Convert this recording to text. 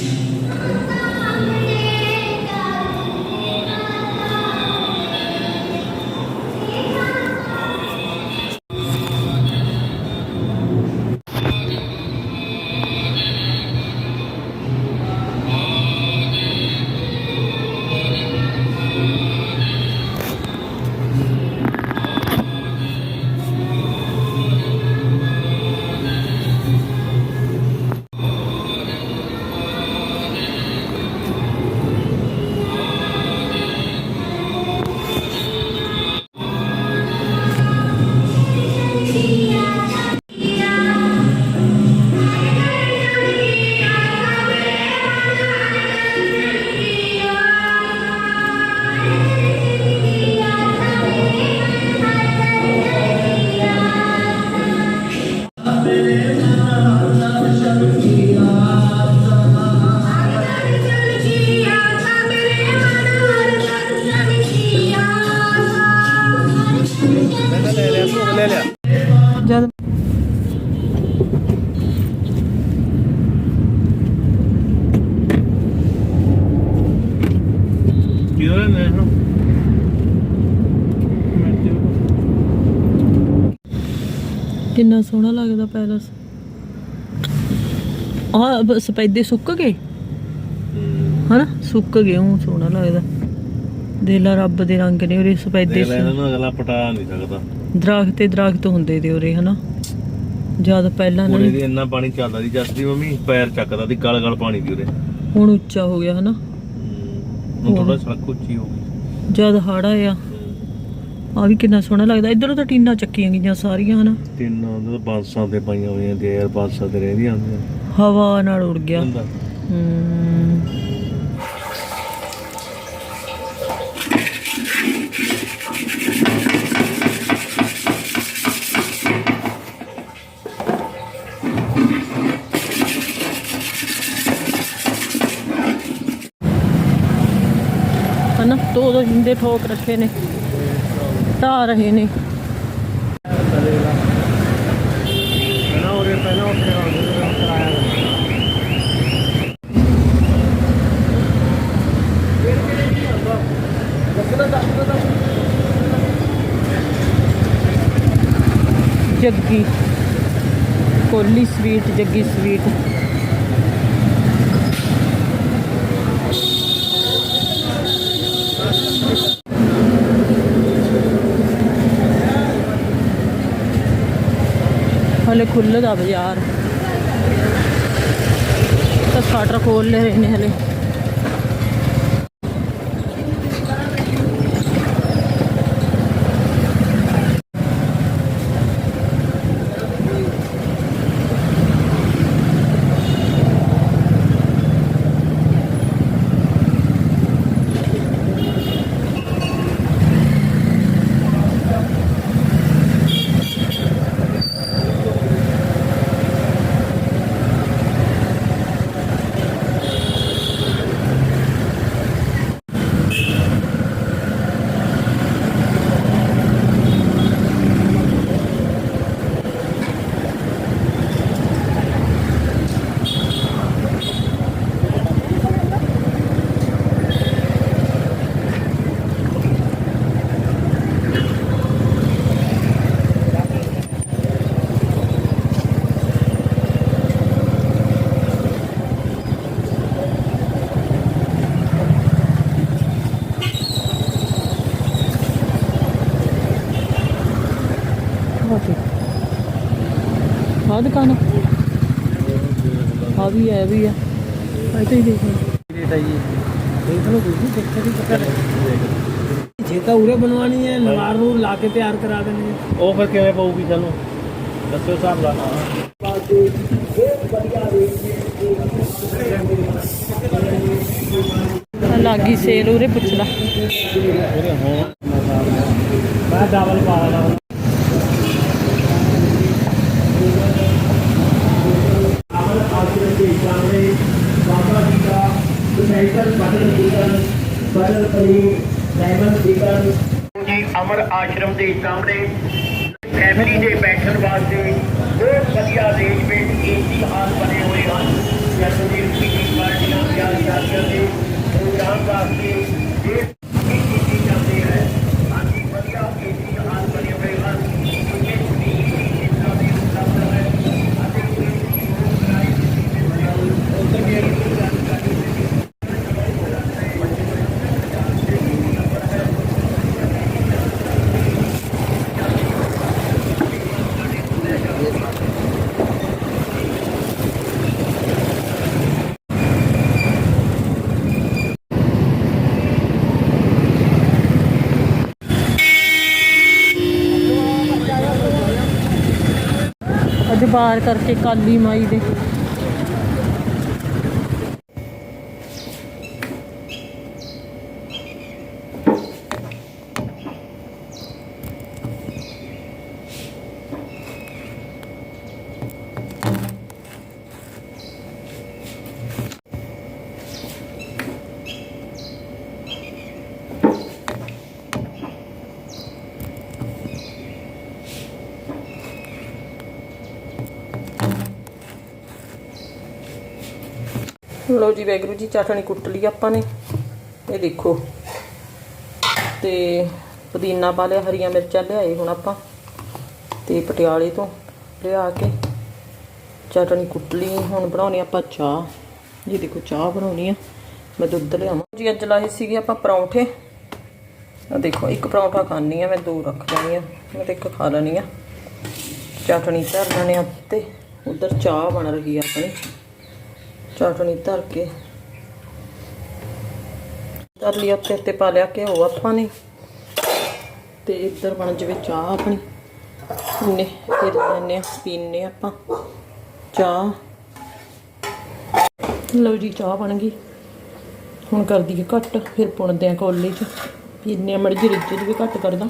Música ਜਦ ਕਿਹੜਾ ਨੇ ਹਾਂ ਕਿੰਨਾ ਸੋਹਣਾ ਲੱਗਦਾ ਪੈਲਸ। ਆ ਸਪੈਦੇ ਸੁੱਕ ਗਏ? ਹਨਾ? ਸੁੱਕ ਗਏ ਉਹ ਸੋਹਣਾ ਲੱਗਦਾ। ਦੇਲਾ ਰੱਬ ਦੇ ਰੰਗ ਨੇ ਉਰੇ ਸਪੈਦੇ ਦੇ ਲੈ ਇਹਨਾਂ ਨੂੰ ਅਗਲਾ ਪਟਾ ਨਹੀਂ ਸਕਦਾ। ਦਰਖਤ ਤੇ ਦਰਖਤ ਹੁੰਦੇ ਤੇ ਉਰੇ ਹਨਾ? ਜਦ ਪਹਿਲਾਂ ਪੂਰੇ ਨਾ ਦੀ ਇੰਨਾ ਪਾਣੀ ਚੱਲਦਾ ਦੀ ਜੱਸਦੀ ਮੰਮੀ ਪੈਰ ਚੱਕਦਾ ਦੀ ਗਲ ਗਲ ਪਾਣੀ ਦੀ ਉਰੇ। ਹੁਣ ਉੱਚਾ ਹੋ ਗਿਆ ਹਨਾ? ਹੁਣ ਥੋੜਾ ਸੜਕ ਉੱਚੀ ਹੋ ਗਈ। ਜਦ ਹੜ ਆਇਆ ਆ ਵੀ ਕਿੰਨਾ ਸੋਹਣਾ ਲੱਗਦਾ। ਇਧਰੋਂ ਤਾਂ ਟੀਨਾਂ ਚੱਕੀਆਂ ਗਈਆਂ ਸਾਰੀਆਂ ਹਨਾ? ਤਿੰਨ ਉਹਦੇ ਬਾਂਸਾਂ ਤੇ ਪਾਈਆਂ ਹੋਈਆਂ ਤੇ ਯਾਰ ਬਾਂਸਾਂ ਤੇ ਰਹਿੰਦੀਆਂ ਹੁੰਦੀਆਂ। ਹਵਾ ਨਾਲ ਉੜ ਗਿਆ। ਹੁੰਦਾ ਹਮ ਹਨਾ ਦੋ ਦੋ ਜਿੰਦੇ ਠੋਕ ਰੱਖੇ ਨੇ ਢਾ ਰਹੇ ਨੇ। ਜੱਗੀ ਕੋਲੀ ਸਵੀਟ ਜੱਗੀ ਸਵੀਟ ਹਲੇ ਖੁੱਲ੍ਹਦਾ ਬਾਜ਼ਾਰ। ਤਾਂ ਸ਼ਟਰ ਖੋਲ ਲੈ ਰਹੇ ਨੇ ਹਲੇ। ਆ ਦੁਕਾਨ ਆ। ਵੀ ਹੈ ਵੀ ਹੈ ਆ ਤੇ ਹੀ ਦੇਖੋ ਰੇਟ ਹੈ ਜੀ ਦੇਖ ਲਓ। ਤੁਸੀਂ ਦੇਖੋ ਵੀ ਪਤਾ ਜੇ ਤਾਂ ਉਰੇ ਬਣਵਾਣੀ ਹੈ ਲਵਾਰ ਨੂੰ ਲਾ ਕੇ ਤਿਆਰ ਕਰਾ ਦੇਣੀ ਹੈ ਉਹ ਫਿਰ ਕਿਵੇਂ ਪਊਗੀ ਸਾਨੂੰ ਦੱਸਿਓ ਹਿਸਾਬ ਲਾ ਆ ਲੱਗੀ ਸੇਲ ਉਰੇ ਪੁੱਛ ਲਾ। ਉਹਦੇ ਹੁਣ। ਮੈਂ ਡਬਲ ਪਾ ਲਾ ਅਮਰ ਆਸ਼ਰਮ ਦੇ ਸਾਹਮਣੇ ਬਾਬਾ ਜੀ ਦਾ ਸਪੈਸ਼ਲ ਬਦਲ ਬੁਦਲ ਬਦਲ ਪਨੀਰ ਲੈਮਨ ਜੀ ਅਮਰ ਆਸ਼ਰਮ ਦੇ ਸਾਹਮਣੇ ਫੈਮਿਲੀ ਦੇ ਬੈਠਣ ਵਾਸਤੇ ਬਹੁਤ ਵਧੀਆ ਅਰੇਂਜਮੈਂਟ ਏਸੀ ਹਾਲ ਬਣੇ ਹੋਏ ਹਨ ਜੈਸੇ ਕਿ ਪੀਟੀ ਪਾਰਟੀਆਂ ਵਾਸਤੇ ਇਹ ਇਹ ਕੀਤੀ ਜਾਂਦੀ ਹੈ ਹਾਂਜੀ ਵਧੀਆ ਏਸੀ ਹਾਲ ਬਣੇ ਹੋਏ ਹਨ ਕਿਉਂਕਿ ਵੀ ਇਹਨਾਂ ਦੇ ਉਪਲਬਧ ਹੈ ਅਤੇ ਏਸੀ ਨੂੰ ਕਿਰਾਏ ਤੇ ਦਿੱਤੇ ਹੋਏ ਹਨ ਅੱਜ ਬਾਹਰ ਕਰਕੇ ਕਾਲੀ ਮਾਈ ਦੇ। ਲੋ ਜੀ ਵੈਗਰੂ ਜੀ ਚਟਣੀ ਕੁੱਟ ਲਈ ਆਪਾਂ ਨੇ। ਇਹ ਦੇਖੋ। ਤੇ ਪੁਦੀਨਾ ਪਾ ਲਿਆ, ਹਰੀਆਂ ਮਿਰਚਾਂ ਲਿਆਏ ਹੁਣ ਆਪਾਂ। ਤੇ ਪਟਿਆਲੇ ਤੋਂ ਲਿਆ ਕੇ ਚਟਣੀ ਕੁੱਟ ਲਈ। ਹੁਣ ਬਣਾਉਣੀ ਆਪਾਂ ਚਾਹ। ਇਹ ਦੇਖੋ, ਚਾਹ ਬਣਾਉਣੀ ਆ। ਮੈਂ ਦੁੱਧ ਲਿਆਵਾਂ। ਜੀ ਅੱਜ ਲਾਏ ਸੀਗੇ ਆਪਾਂ ਪਰੌਂਠੇ। ਆ ਦੇਖੋ, ਇੱਕ ਪਰੌਂਠਾ ਖਾਣੀ ਆ, ਮੈਂ ਦੋ ਰੱਖ ਲੈਣੀ ਆ। ਮੈਂ ਤੇ ਇੱਕ ਖਾ ਲੈਣੀ ਆ। ਚਟਣੀ ਧਰ ਲੈਣੇ ਆ ਤੇ ਉਧਰ ਚਾਹ ਬਣ ਰਹੀ ਆ ਆਪਣੀ। ਚਟਣੀ ਧਰ ਕੇ। ਧਰ ਲਿਆ ਉੱਤੇ ਤੇ ਪਾ ਲਿਆ ਘਿਓ ਆਪਾਂ ਨੇ। ਤੇ ਇੱਧਰ ਬਣ ਜਵੇ ਚਾਹ ਆਪਣੀ। ਨੇ ਫਿਰ ਲੈਣੇ ਆ ਪੀਣੇ ਆਪਾਂ। ਚਾਹ। ਲਓ ਜੀ, ਚਾਹ ਬਣ ਗਈ। ਹੁਣ ਕਰ ਦਈਏ ਘੱਟ, ਫਿਰ ਪੁਣਦੇ ਆ ਕੋਲੇ ਚ। ਪੀਨੇ ਮੜ ਜੀ ਰਿੱਝ ਵੀ ਘੱਟ ਕਰਦਾ